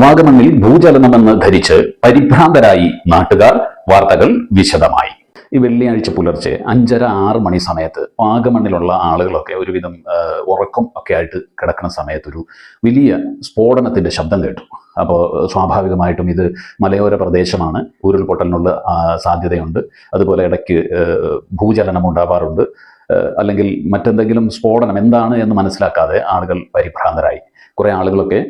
വാഗമണ്ണിൽ ഭൂചലനമെന്ന് ധരിച്ച് പരിഭ്രാന്തരായി നാട്ടുകാർ വാർത്തകൾ വിശദമായി. ഈ വെള്ളിയാഴ്ച പുലർച്ചെ അഞ്ചര ആറ് മണി സമയത്ത് വാഗമണ്ണിലുള്ള ആളുകളൊക്കെ ഒരുവിധം ഉറക്കം ഒക്കെ ആയിട്ട് കിടക്കുന്ന സമയത്ത് ഒരു വലിയ സ്ഫോടനത്തിന്റെ ശബ്ദം കേട്ടു. അപ്പോൾ സ്വാഭാവികമായിട്ടും ഇത് മലയോര പ്രദേശമാണ്. ഉരുൾപൊട്ടലിനുള്ള സാധ്യതയുണ്ട്. അതുപോലെ ഇടയ്ക്ക് ഭൂചലനം ഉണ്ടാവാറുണ്ട്. അല്ലെങ്കിൽ മറ്റെന്തെങ്കിലും സ്ഫോടനം എന്താണ് എന്ന് മനസ്സിലാക്കാതെ ആളുകൾ പരിഭ്രാന്തരായി. കുറെ ആളുകളൊക്കെ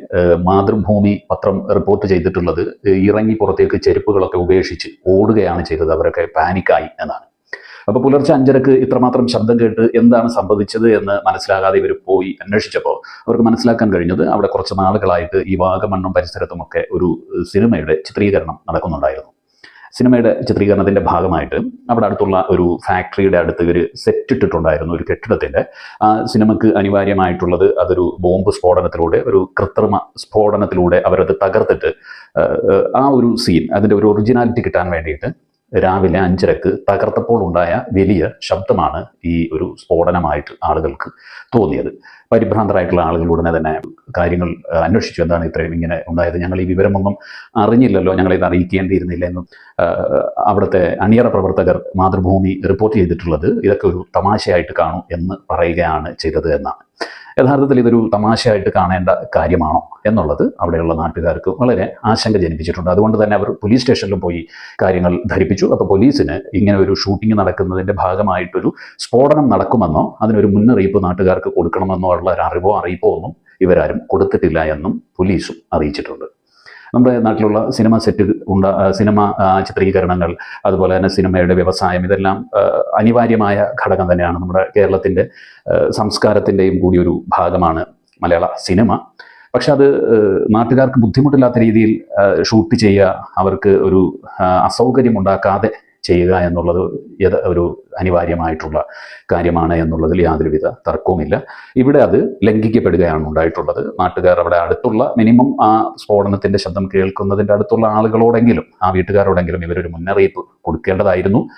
മാതൃഭൂമി പത്രം റിപ്പോർട്ട് ചെയ്തിട്ടുള്ളത് ഇറങ്ങി പുറത്തേക്ക് ചെരുപ്പുകളൊക്കെ ഉപേക്ഷിച്ച് ഓടുകയാണ് ചെയ്തത്. അവരൊക്കെ പാനിക്കായി എന്നാണ്. അപ്പോൾ പുലർച്ചെ അഞ്ചരക്ക് ഇത്രമാത്രം ശബ്ദം കേട്ട് എന്താണ് സംഭവിച്ചത് എന്ന് മനസ്സിലാകാതെ ഇവർ പോയി അന്വേഷിച്ചപ്പോൾ അവർക്ക് മനസ്സിലാക്കാൻ കഴിഞ്ഞത് അവിടെ കുറച്ച് നാളുകളായിട്ട് ഈ വാഗമണ്ണും പരിസരത്തുമൊക്കെ ഒരു സിനിമയുടെ ചിത്രീകരണം നടക്കുന്നുണ്ടായിരുന്നു. സിനിമയുടെ ചിത്രീകരണത്തിന്റെ ഭാഗമായിട്ട് അവിടെ അടുത്തുള്ള ഒരു ഫാക്ടറിയുടെ അടുത്ത് ഒരു സെറ്റ് ഇട്ടിട്ടുണ്ടായിരുന്നു ഒരു കെട്ടിടത്തിന്റെ. ആ സിനിമക്ക് അനിവാര്യമായിട്ടുള്ളത് അതൊരു ബോംബ് സ്ഫോടനത്തിലൂടെ ഒരു കൃത്രിമ സ്ഫോടനത്തിലൂടെ അവരത് തകർത്തിട്ട് ആ, ഒരു സീൻ അതിന്റെ ഒരു ഒറിജിനാലിറ്റി കിട്ടാൻ വേണ്ടിയിട്ട് രാവിലെ അഞ്ചരക്ക് തകർത്തപ്പോൾ ഉണ്ടായ വലിയ ശബ്ദമാണ് ഈ ഒരു സ്ഫോടനമായിട്ട് ആളുകൾക്ക് തോന്നിയത്. പരിഭ്രാന്തരായിട്ടുള്ള ആളുകൾ ഉടനെ തന്നെ കാര്യങ്ങൾ അന്വേഷിച്ചു എന്താണ് ഇത്രയും ഇങ്ങനെ ഉണ്ടായത്. ഞങ്ങൾ ഈ വിവരമൊന്നും അറിഞ്ഞില്ലല്ലോ ഞങ്ങളെ ഇത് അറിയിക്കേണ്ടിയിരുന്നില്ല എന്നും അവിടുത്തെ അണിയറ പ്രവർത്തകർ മാതൃഭൂമി റിപ്പോർട്ട് ചെയ്തിട്ടുള്ളത് ഇതൊക്കെ ഒരു തമാശയായിട്ട് കാണും എന്ന് പറയുകയാണ് ചെയ്തത് എന്നാണ്. യഥാർത്ഥത്തിൽ ഇതൊരു തമാശയായിട്ട് കാണേണ്ട കാര്യമാണോ എന്നുള്ളത് അവിടെയുള്ള നാട്ടുകാർക്ക് വളരെ ആശങ്ക ജനിപ്പിച്ചിട്ടുണ്ട് അതുകൊണ്ട് തന്നെ അവർ പോലീസ് സ്റ്റേഷനിലും പോയി കാര്യങ്ങൾ ധരിപ്പിച്ചു. അപ്പോൾ പോലീസിന് ഇങ്ങനെ ഒരു ഷൂട്ടിംഗ് നടക്കുന്നതിന്റെ ഭാഗമായിട്ടൊരു സ്ഫോടനം നടക്കുമെന്നോ അതിനൊരു മുന്നറിയിപ്പ് നാട്ടുകാർക്ക് കൊടുക്കണമെന്നോ ഉള്ള ഒരു അറിവോ അറിയിപ്പോ ഒന്നും ഇവരാരും കൊടുത്തിട്ടില്ല എന്നും പോലീസും അറിയിച്ചിട്ടുണ്ട്. നമ്മുടെ നാട്ടിലുള്ള സിനിമ സെറ്റ് ഉണ്ട സിനിമ ചിത്രീകരണങ്ങൾ അതുപോലെ തന്നെ സിനിമയുടെ വ്യവസായം ഇതെല്ലാം അനിവാര്യമായ ഘടകം തന്നെയാണ് നമ്മുടെ കേരളത്തിന്റെ സംസ്കാരത്തിന്റെയും കൂടി ഒരു ഭാഗമാണ് മലയാള സിനിമ. പക്ഷെ അത് നാട്ടുകാർക്ക് ബുദ്ധിമുട്ടില്ലാത്ത രീതിയിൽ ഷൂട്ട് ചെയ്യുക അവർക്ക് ഒരു അസൗകര്യം ഉണ്ടാക്കാതെ ചെയ്യുക എന്നുള്ളത് യഥ- ഒരു അനിവാര്യമായിട്ടുള്ള കാര്യമാണ് എന്നുള്ളതിൽ യാതൊരുവിധ തർക്കവുമില്ല. ഇവിടെ അത് ലംഘിക്കപ്പെടുകയാണ് ഉണ്ടായിട്ടുള്ളത്. നാട്ടുകാർ അവിടെ അടുത്തുള്ള മിനിമം ആ സ്ഫോടനത്തിന്റെ ശബ്ദം കേൾക്കുന്നതിന്റെ അടുത്തുള്ള ആളുകളോടെങ്കിലും ആ വീട്ടുകാരോടെങ്കിലും ഇവരൊരു മുന്നറിയിപ്പ് കൊടുക്കേണ്ടതായിരുന്നു.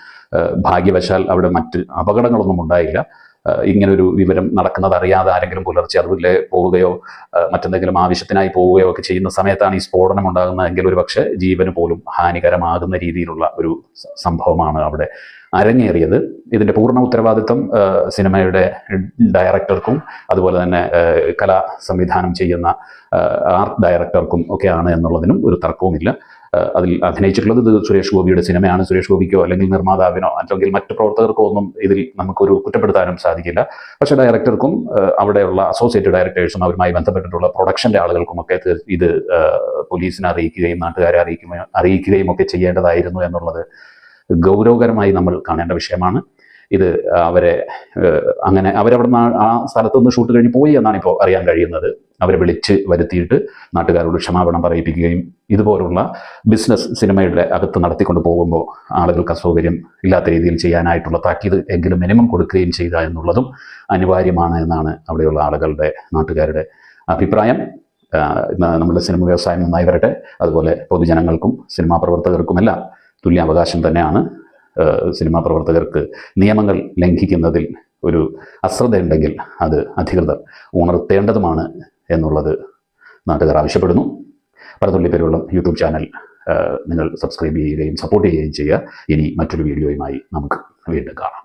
ഭാഗ്യവശാൽ അവിടെ മറ്റ് അപകടങ്ങളൊന്നും ഉണ്ടായില്ല. ഇങ്ങനൊരു വിവരം നടക്കുന്നത് അറിയാതെ ആരെങ്കിലും പുലർച്ചെ അതുപോലെ പോവുകയോ മറ്റെന്തെങ്കിലും ആവശ്യത്തിനായി പോവുകയോ ഒക്കെ ചെയ്യുന്ന സമയത്താണ് ഈ സ്ഫോടനം ഉണ്ടാകുന്നതെങ്കിൽ ഒരു പക്ഷേ ജീവന് പോലും ഹാനികരമാകുന്ന രീതിയിലുള്ള ഒരു സംഭവമാണ് അവിടെ അരങ്ങേറിയത്. ഇതിന്റെ പൂർണ ഉത്തരവാദിത്വം സിനിമയുടെ ഡയറക്ടർക്കും അതുപോലെ തന്നെ കലാ സംവിധാനം ചെയ്യുന്ന ആർട്ട് ഡയറക്ടർക്കും ഒക്കെയാണ് എന്നുള്ളതിനും ഒരു തർക്കവുമില്ല. അതിൽ അഭിനയിച്ചിട്ടുള്ളത് സുരേഷ് ഗോപിയുടെ സിനിമയാണ്. സുരേഷ് ഗോപിക്കോ അല്ലെങ്കിൽ നിർമ്മാതാവിനോ അല്ലെങ്കിൽ മറ്റു പ്രവർത്തകർക്കോ ഒന്നും ഇതിൽ നമുക്കൊരു കുറ്റപ്പെടുത്താനും സാധിക്കില്ല. പക്ഷേ ഡയറക്ടർക്കും അവിടെയുള്ള അസോസിയേറ്റ് ഡയറക്ടേഴ്സും അവരുമായി ബന്ധപ്പെട്ടിട്ടുള്ള പ്രൊഡക്ഷന്റെ ആളുകൾക്കും ഒക്കെ ഇത് പോലീസിനെ അറിയിക്കുകയും നാട്ടുകാരെ അറിയിക്കുകയും അറിയിക്കുകയും ഒക്കെ ചെയ്യേണ്ടതായിരുന്നു എന്നുള്ളത് ഗൗരവകരമായി നമ്മൾ കാണേണ്ട വിഷയമാണ്. ഇത് അവരെ അങ്ങനെ അവരവിടെ നിന്ന് ആ സ്ഥലത്ത് നിന്ന് ഷൂട്ട് കഴിഞ്ഞ് പോയി എന്നാണ് ഇപ്പോൾ അറിയാൻ കഴിയുന്നത്. അവരെ വിളിച്ച് വരുത്തിയിട്ട് നാട്ടുകാരോട് ക്ഷമാപണം പറയിപ്പിക്കുകയും ഇതുപോലുള്ള ബിസിനസ് സിനിമയുടെ അകത്ത് നടത്തിക്കൊണ്ട് പോകുമ്പോൾ ആളുകൾക്ക് അസൗകര്യം ഇല്ലാത്ത രീതിയിൽ ചെയ്യാനായിട്ടുള്ള താക്കീത് എങ്കിലും മിനിമം കൊടുക്കുകയും ചെയ്യുക എന്നുള്ളതും അനിവാര്യമാണ് എന്നാണ് അവിടെയുള്ള ആളുകളുടെ നാട്ടുകാരുടെ അഭിപ്രായം. നമ്മുടെ സിനിമ വ്യവസായം നന്നായി വരട്ടെ. അതുപോലെ പൊതുജനങ്ങൾക്കും സിനിമാ പ്രവർത്തകർക്കുമെല്ലാം തുല്യ അവകാശം തന്നെയാണ്. സിനിമാ പ്രവർത്തകർക്ക് നിയമങ്ങൾ ലംഘിക്കുന്നതിൽ ഒരു അശ്രദ്ധയുണ്ടെങ്കിൽ അത് അധികൃതർ ഉണർത്തേണ്ടതുമാണ് എന്നുള്ളത് നാട്ടുകാർ ആവശ്യപ്പെടുന്നു. പേരുള്ള യൂട്യൂബ് ചാനൽ നിങ്ങൾ സബ്സ്ക്രൈബ് ചെയ്യുകയും സപ്പോർട്ട് ചെയ്യുകയും ചെയ്യുക. ഇനി മറ്റൊരു വീഡിയോയുമായി നമുക്ക് വീണ്ടും കാണാം.